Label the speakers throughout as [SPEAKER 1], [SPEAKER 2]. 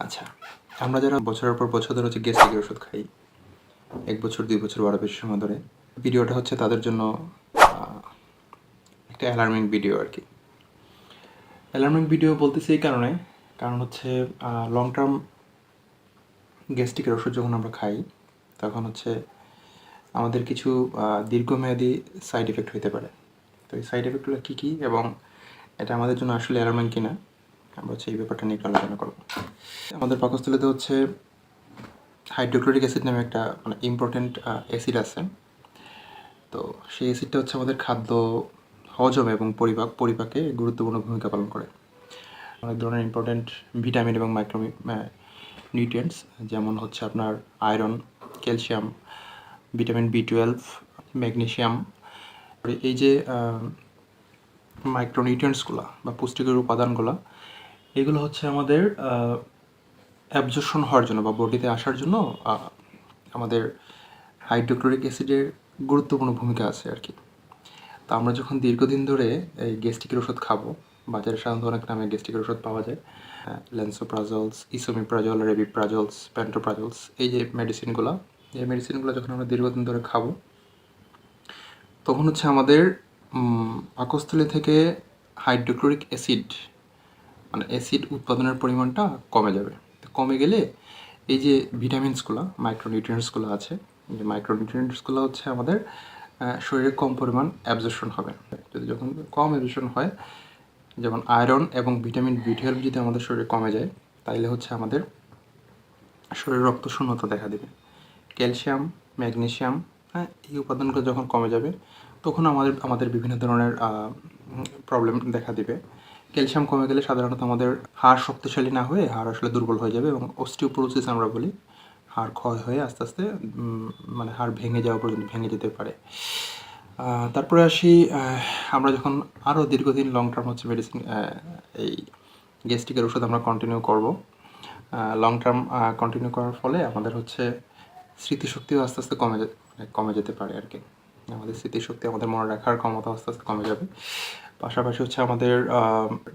[SPEAKER 1] আচ্ছা আমরা যারা বছরের পর বছর ধরে হচ্ছে গ্যাস্ট্রিকের ওষুধ খাই, এক বছর, দুই বছর বারো বেশি সময় ধরে, ভিডিওটা হচ্ছে তাদের জন্য একটা অ্যালার্মিং ভিডিও আর কি। অ্যালার্মিং ভিডিও বলতেছি এই কারণে, কারণ হচ্ছে লং টার্ম গ্যাস্ট্রিকের ওষুধ যখন আমরা খাই, তখন হচ্ছে আমাদের কিছু দীর্ঘমেয়াদী সাইড এফেক্ট হতে পারে। তো এই সাইড এফেক্টগুলো কী কী এবং এটা আমাদের জন্য আসলে অ্যালার্মিং কিনা আমরা হচ্ছে এই ব্যাপারটা নিয়ে একটু আলোচনা করব। আমাদের পাকস্থলীতে হচ্ছে হাইড্রোক্লোরিক অ্যাসিড নামে একটা মানে ইম্পর্টেন্ট অ্যাসিড আছে। তো সেই অ্যাসিডটা হচ্ছে আমাদের খাদ্য হজম এবং পরিপাক, পরিপাকে গুরুত্বপূর্ণ ভূমিকা পালন করে। অনেক ধরনের ইম্পর্টেন্ট ভিটামিন এবং মাইক্রো নিউট্রিয়েন্টস যেমন হচ্ছে আপনার iron calcium vitamin B twelve magnesium এই যে মাইক্রো মাইক্রোনিউট্রিয়েন্টসগুলো বা পুষ্টিকর উপাদানগুলো এগুলো হচ্ছে আমাদের অ্যাবজর্শন হওয়ার জন্য বা বডিতে আসার জন্য আমাদের হাইড্রোক্লোরিক অ্যাসিডের গুরুত্বপূর্ণ ভূমিকা আছে আর কি। তো আমরা যখন দীর্ঘদিন ধরে এই গ্যাস্ট্রিকের ওষুধ খাব, বাজারে সাধারণত অনেক নামে গ্যাস্ট্রিকের ওষুধ পাওয়া যায় ল্যান্সোপ্রাজলস ইসোমিপ্রাজল রেবিপ্রাজলস প্যান্টোপ্রাজলস এই যে মেডিসিনগুলো এই মেডিসিনগুলো যখন আমরা দীর্ঘদিন ধরে খাব, তখন হচ্ছে আমাদের পাকস্থলী থেকে হাইড্রোক্লোরিক অ্যাসিড মানে অ্যাসিড উৎপাদনের পরিমাণটা কমে যাবে। কমে গেলে এই যে ভিটামিনসগুলো মাইক্রোনিউট্রিয়েন্টসগুলো আছে যে মাইক্রোনিউট্রিয়েন্টসগুলো হচ্ছে আমাদের শরীরে কম পরিমাণ অ্যাবজর্শন হবে। যদি যখন কম অ্যাবজর্শন হয়, যেমন আয়রন এবং ভিটামিন বি টুয়েলভ যদি আমাদের শরীরে কমে যায়, তাইলে হচ্ছে আমাদের শরীরে রক্ত শূন্যতা দেখা দেবে। ক্যালসিয়াম ম্যাগনেশিয়াম হ্যাঁ এই উপাদানগুলো যখন কমে যাবে, তখন আমাদের আমাদের বিভিন্ন ধরনের প্রবলেম দেখা দিবে। ক্যালসিয়াম কমে গেলে সাধারণত আমাদের হাড় শক্তিশালী না হয়ে হাড় আসলে দুর্বল হয়ে যাবে এবং অস্টিওপোরোসিস আমরা বলি। হাড় ক্ষয় হয়ে আস্তে আস্তে মানে হাড় ভেঙে যাওয়া পর্যন্ত ভেঙে যেতে পারে। তারপরে আসি আমরা যখন আরও দীর্ঘদিন লং টার্ম হচ্ছে মেডিসিন এই গ্যাস্ট্রিকের ওষুধ আমরা কন্টিনিউ করব। লং টার্ম কন্টিনিউ করার ফলে আমাদের হচ্ছে স্মৃতিশক্তিও আস্তে আস্তে কমে মানে কমে যেতে পারে আর কি। আমাদের স্মৃতিশক্তি আমাদের মনে রাখার ক্ষমতা আস্তে আস্তে কমে যাবে। পাশাপাশি হচ্ছে আমাদের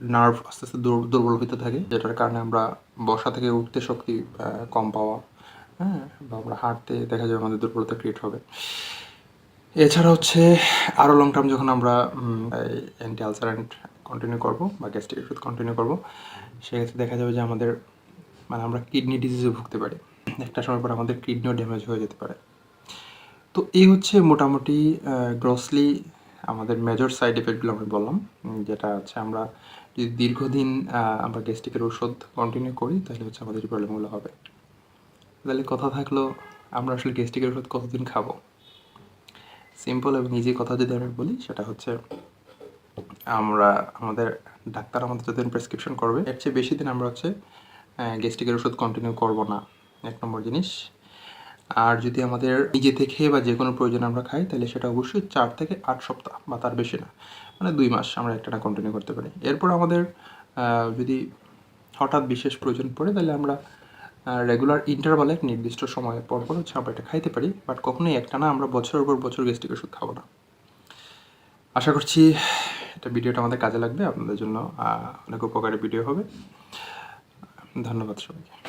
[SPEAKER 1] নার্ভ আস্তে আস্তে দুর- দুর্বল হতে থাকে, যেটার কারণে আমরা বসা থেকে উঠতে শক্তি কম পাওয়া হ্যাঁ বা আমরা হাঁটতে দেখা যাবে আমাদের দুর্বলতা ক্রিয়েট হবে। এছাড়া হচ্ছে আরও লং টার্ম যখন আমরা অ্যান্টি আলসারেন্ট কন্টিনিউ করব বা গ্যাস্ট্রিক ওষুধ কন্টিনিউ করব, সেক্ষেত্রে দেখা যাবে যে আমাদের মানে আমরা কিডনি ডিজিজে ভুগতে পারি। একটা সময় পর আমাদের কিডনিও ড্যামেজ হয়ে যেতে পারে। তো এই হচ্ছে মোটামুটি গ্রসলি আমাদের মেজর সাইড এফেক্টগুলো আমি বললাম যেটা হচ্ছে আমরা যদি দীর্ঘদিন আমরা গ্যাস্ট্রিকের ওষুধ কন্টিনিউ করি, তাহলে হচ্ছে আমাদের প্রবলেমগুলো হবে। তাহলে কথা থাকল, আমরা আসলে গ্যাস্ট্রিকের ওষুধ কতদিন খাব? সিম্পল এবং ইজি কথা যদি আমি বলি, সেটা হচ্ছে আমরা, আমাদের ডাক্তার আমাদের যতদিন প্রেসক্রিপশন করবে, এর চেয়ে বেশি দিন আমরা হচ্ছে গ্যাস্ট্রিকের ওষুধ কন্টিনিউ করব না। এক নম্বর জিনিস। আর যদি আমাদের নিজে থেকে বা যে কোনো প্রয়োজন আমরা খাই, তাহলে সেটা অবশ্যই চার থেকে আট সপ্তাহ বা তার বেশি না। মানে দুই মাস আমরা একটা কন্টিনিউ করতে পারি। এরপর আমাদের যদি হঠাৎ বিশেষ প্রয়োজন পড়ে, তাহলে আমরা রেগুলার ইন্টারভালে নির্দিষ্ট সময় পর পর হচ্ছে আমরা এটা খাইতে পারি। বাট কখনোই একটা না, আমরা বছরের পর বছর গ্যাস্ট্রিক ওষুধ খাব না। আশা করছি এটা ভিডিওটা আমাদের কাজে লাগবে। আপনাদের জন্য অনেক উপকারী ভিডিও হবে। ধন্যবাদ সবাইকে।